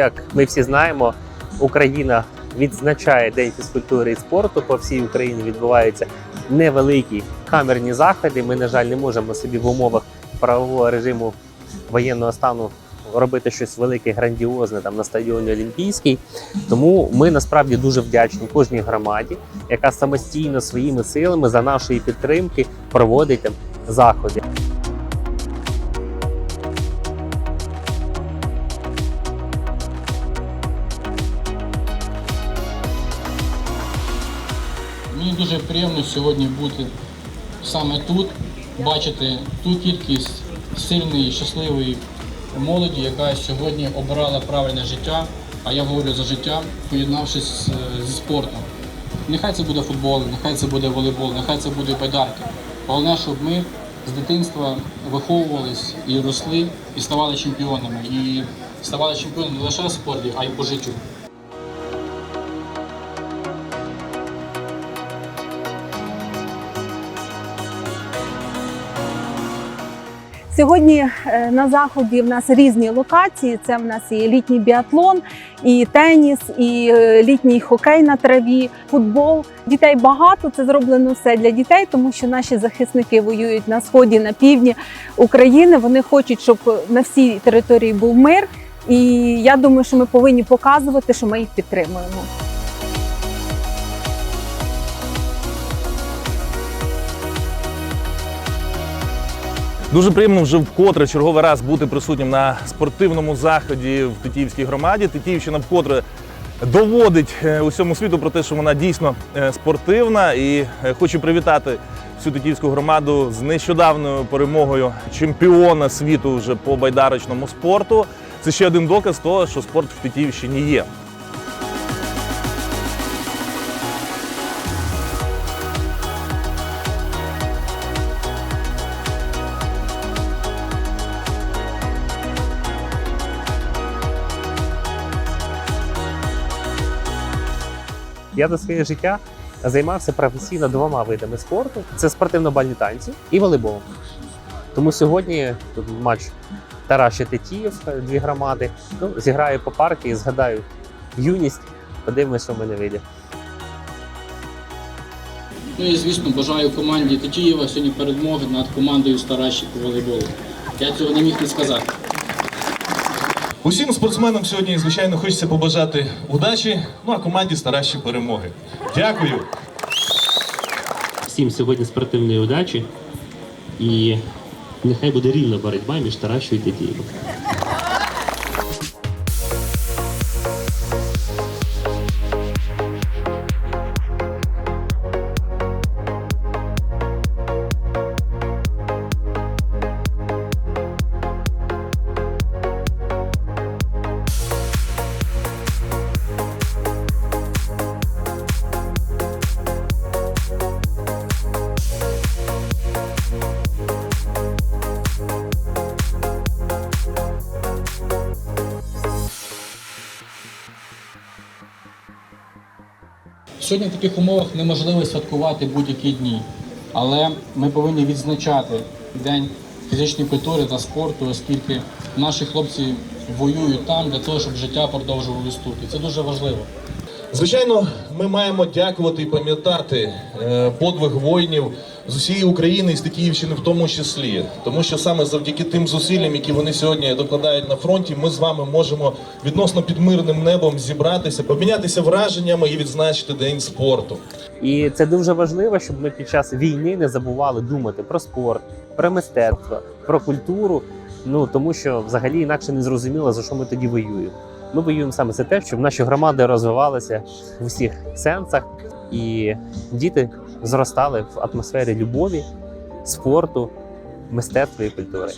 як ми всі знаємо, Україна відзначає День фізкультури і спорту. По всій Україні відбуваються невеликі камерні заходи. Ми, на жаль, не можемо собі в умовах правового режиму воєнного стану робити щось велике, грандіозне там на стадіоні Олімпійський. Тому ми насправді дуже вдячні кожній громаді, яка самостійно своїми силами за нашої підтримки проводить там заходи. Дуже приємно сьогодні бути саме тут, бачити ту кількість сильної, щасливої молоді, яка сьогодні обирала правильне життя, а я говорю за життя, поєднавшись зі спортом. Нехай це буде футбол, нехай це буде волейбол, нехай це буде байдарки. Головне, щоб ми з дитинства виховувались і росли, і ставали чемпіонами. І ставали чемпіонами не лише в спорті, а й по життю. Сьогодні е, на заході в нас різні локації. Це в нас і літній біатлон, і теніс, і е, літній хокей на траві, футбол. Дітей багато. Це зроблено все для дітей, тому що наші захисники воюють на сході, на півдні України. Вони хочуть, щоб на всій території був мир. І я думаю, що ми повинні показувати, що ми їх підтримуємо. Дуже приємно вже вкотре черговий раз бути присутнім на спортивному заході в Тетіївській громаді. Тетіївщина вкотре доводить е, усьому світу про те, що вона дійсно е, спортивна. І е, хочу привітати всю Тетіївську громаду з нещодавною перемогою чемпіона світу вже по байдарочному спорту. Це ще один доказ того, що спорт в Тетіївщині є. Я до своє життя займався професійно двома видами спорту: це спортивно-бальні танці і волейбол. Тому сьогодні тут матч Тараші Тетіїв, дві громади. Ну, зіграю по парку і згадаю юність. Подивимося, що в мене вийде. Ну і звісно, бажаю команді Тетіїва сьогодні перемоги над командою Старащі по волейболу. Я цього не міг не сказати. Усім спортсменам сьогодні, звичайно, хочеться побажати удачі, ну а команді старащі перемоги. Дякую. Всім сьогодні спортивної удачі і нехай буде рівна боротьба між старащою і Тетіївом. Сьогодні в таких умовах неможливо святкувати будь-які дні, але ми повинні відзначати День фізичної культури та спорту, оскільки наші хлопці воюють там для того, щоб життя продовжувалось тут. І це дуже важливо. Звичайно, ми маємо дякувати і пам'ятати е, подвиг воїнів з усієї України і з Тетіївщини в тому числі. Тому що саме завдяки тим зусиллям, які вони сьогодні докладають на фронті, ми з вами можемо відносно під мирним небом зібратися, помінятися враженнями і відзначити День спорту. І це дуже важливо, щоб ми під час війни не забували думати про спорт, про мистецтво, про культуру. Ну тому що взагалі інакше не зрозуміло, за що ми тоді воюємо. Ми воюємо саме за те, щоб наші громади розвивалися в усіх сенсах, і діти зростали в атмосфері любові, спорту, мистецтва і культури.